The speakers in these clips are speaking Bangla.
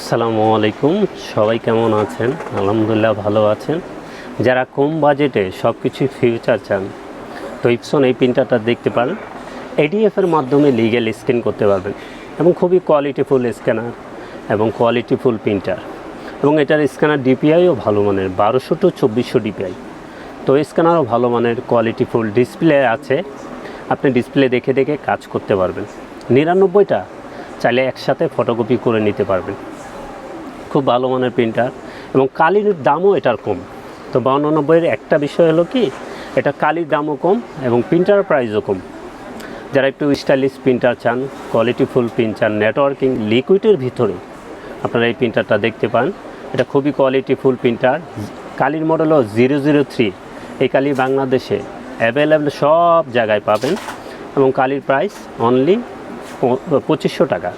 আসসালামু আলাইকুম। সবাই কেমন আছেন? আলহামদুলিল্লাহ ভালো আছেন। যারা কম বাজেটে সব কিছুই ফিউচার চান, তো ইপসন এই প্রিন্টারটা দেখতে পারেন। এডিএফের মাধ্যমে লিগ্যাল স্ক্যান করতে পারবেন এবং খুবই কোয়ালিটিফুল স্ক্যানার এবং কোয়ালিটিফুল প্রিন্টার এবং এটার স্ক্যানার ডিপিআইও ভালো মানের, বারোশো টু চব্বিশশো ডিপিআই তো স্ক্যানারও ভালো মানের কোয়ালিটিফুল ডিসপ্লে আছে। আপনি ডিসপ্লে দেখে দেখে কাজ করতে পারবেন। নিরানব্বইটা চাইলে একসাথে ফটোকপি করে নিতে পারবেন। খুব ভালো মানের প্রিন্টার এবং কালির দামও এটার কম। তো বাউন্নব্বইয়ের একটা বিষয় হলো কি, এটা কালির দামও কম এবং প্রিন্টার প্রাইসও কম। যারা একটু স্টাইলিশ প্রিন্টার চান কোয়ালিটিফুল প্রিন্ট চান নেটওয়ার্কিং লিকুইডের ভিতরে আপনারা এই প্রিন্টারটা দেখতে পান। এটা খুবই কোয়ালিটিফুল প্রিন্টার কালির মডেলও জিরো জিরো থ্রি এই কালি বাংলাদেশে অ্যাভেলেবেল সব জায়গায় পাবেন এবং কালির প্রাইস অনলি পঁচিশশো টাকা।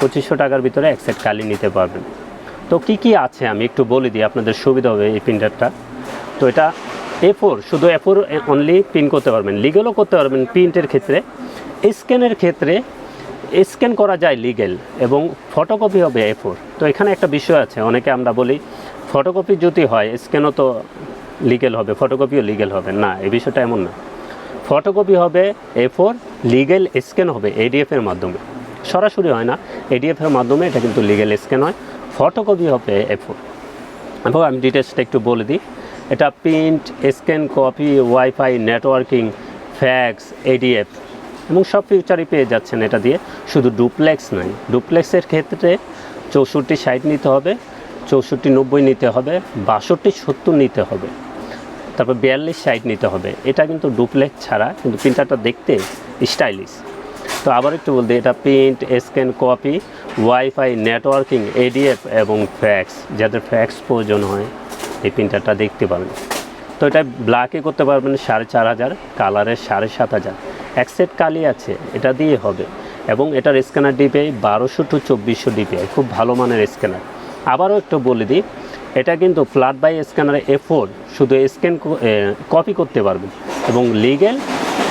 পঁচিশশো টাকার ভিতরে এক সেট কালি নিতে পারবেন। তো কি কি আছে? আমি একটু বলে দিই, আপনাদের সুবিধা হবে এই প্রিন্টারটা তো এটা এ ফোর শুধু এ ফোর অনলি প্রিন্ট করতে পারবেন। লিগেলও করতে পারবেন প্রিন্টের ক্ষেত্রে। স্ক্যানের ক্ষেত্রে স্ক্যান করা যায় লিগেল এবং ফটোকপি হবে এ ফোর তো এখানে একটা বিষয় আছে, অনেকে আমরা বলি ফটোকপি যদি হয় স্ক্যানও তো লিগেল হবে ফটোকপিও লিগেল হবে। না, এই বিষয়টা এমন না। ফটোকপি হবে এ ফোর লিগেল স্ক্যান হবে এডিএফের মাধ্যমে। সরাসরি হয় না। এডিএফের মাধ্যমে এটা কিন্তু লিগেল স্ক্যান হয়। ফটোকপি হবে এ ফোর এবং আমি ডিটেলসটা একটু বলে দিই। এটা print scan copy wifi networking fax ADF এবং সব ফিউচারই পেয়ে যাচ্ছেন এটা দিয়ে। শুধু ডুপ্লেক্স নাই। ডুপ্লেক্সের ক্ষেত্রে চৌষট্টি ষাট নিতে হবে, চৌষট্টি নব্বই নিতে হবে, বাষট্টি সত্তর নিতে হবে। তারপর বিয়াল্লিশ ষাট নিতে হবে। এটা কিন্তু ডুপ্লেক্স ছাড়া, কিন্তু প্রিন্টারটা দেখতে স্টাইলিশ তো আবার একটু বলতে, এটা print scan copy wifi networking ADF এবং ফ্যাক্স যাদের ফ্যাক্স প্রয়োজন হয়, এই প্রিন্টারটা দেখতে পাবেন তো এটা ব্ল্যাকে করতে পারবেন সাড়ে চার হাজার কালারের সাড়ে সাত হাজার। এক সেট কালি আছে, এটা দিয়ে হবে। এবং এটার স্ক্যানার ডিপিআই বারোশো টু চব্বিশশো ডিপিআই খুব ভালো মানের স্ক্যানার আবারও একটু বলে দিই, এটা কিন্তু flat by scanner A four শুধু স্ক্যান কপি করতে পারবেন। এবং লিগেল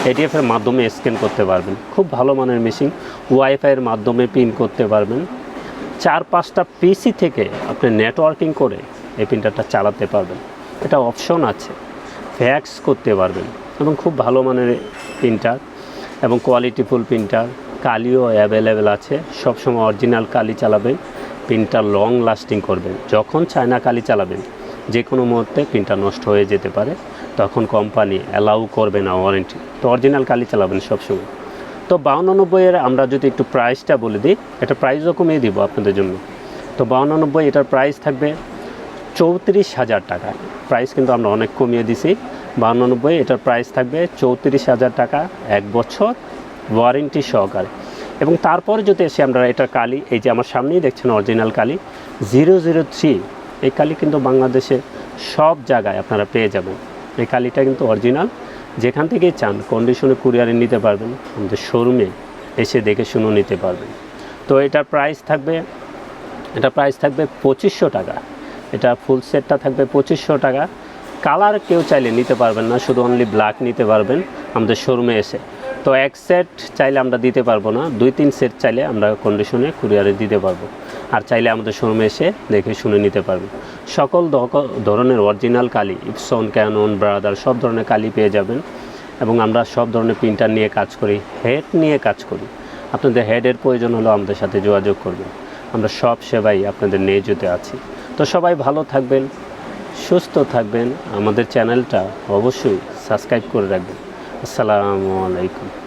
এডিএফের মাধ্যমে স্ক্যান করতে পারবেন। খুব ভালো মানের মেশিন ওয়াইফাইয়ের মাধ্যমে প্রিন্ট করতে পারবেন। চার পাঁচটা পিসি থেকে আপনি নেটওয়ার্কিং করে এই প্রিন্টারটা চালাতে পারবেন। এটা অপশন আছে। ফ্যাক্স করতে পারবেন এবং খুব ভালো মানের প্রিন্টার এবং কোয়ালিটিফুল প্রিন্টার কালিও অ্যাভেলেবেল আছে। সবসময় অরিজিনাল কালি চালাবেন। প্রিন্টার লং লাস্টিং করবেন। যখন চায়না কালি চালাবেন যে কোনো মুহূর্তে প্রিন্টার নষ্ট হয়ে যেতে পারে। তখন কোম্পানি অ্যালাউ করবে না ওয়ারেন্টি তো অরিজিনাল কালি চালাবেন সবসময়। তো বাউন্নব্বইয়ের আমরা যদি একটু প্রাইসটা বলে দিই, এটা প্রাইসও কমিয়ে দিব আপনাদের জন্য। তো বাউন্নব্বই এটার প্রাইস থাকবে চৌত্রিশ হাজার টাকা। প্রাইস কিন্তু আমরা অনেক কমিয়ে দিছি। বাউন্নব্বই এটার প্রাইস থাকবে চৌত্রিশ হাজার টাকা এক বছর ওয়ারেন্টি সহকারে। এবং তারপরে যদি এসে আমরা এটা কালি, এই যে আমার সামনেই দেখছেন অরিজিনাল কালি জিরো জিরো থ্রি এই কালি কিন্তু বাংলাদেশে সব জায়গায় আপনারা পেয়ে যাবেন। এই কালিটা কিন্তু অরিজিনাল। যেখান থেকেই চান কন্ডিশনে কুরিয়ারে নিতে পারবেন। আমাদের শোরুমে এসে দেখে শুনে নিতে পারবেন। তো এটার প্রাইস থাকবে এটা প্রাইস থাকবে পঁচিশশো টাকা। এটা ফুল সেটটা থাকবে পঁচিশশো টাকা। কালার কেউ চাইলে নিতে পারবেন না, শুধু অনলি ব্ল্যাক নিতে পারবেন আমাদের শোরুমে এসে। তো এক সেট চাইলে আমরা দিতে পারব না, দুই তিন সেট চাইলে আমরা কন্ডিশনে কুরিয়ারে দিতে পারব। আর চাইলে আমাদের শোরুমে এসে দেখে শুনে নিতে পারবেন। সকল ধরনের অরিজিনাল কালি ইপসন ক্যানন ব্রাদার সব ধরনের কালি পেয়ে যাবেন এবং আমরা সব ধরনের প্রিন্টার নিয়ে কাজ করি হেড নিয়ে কাজ করি। আপনাদের হেডের প্রয়োজন হলেও আমাদের সাথে যোগাযোগ করবেন। আমরা সব সেবাই আপনাদের নিয়োজিত আছি। তো সবাই ভালো থাকবেন, সুস্থ থাকবেন। আমাদের চ্যানেলটা অবশ্যই সাবস্ক্রাইব করে রাখবেন। আসসালামু আলাইকুম।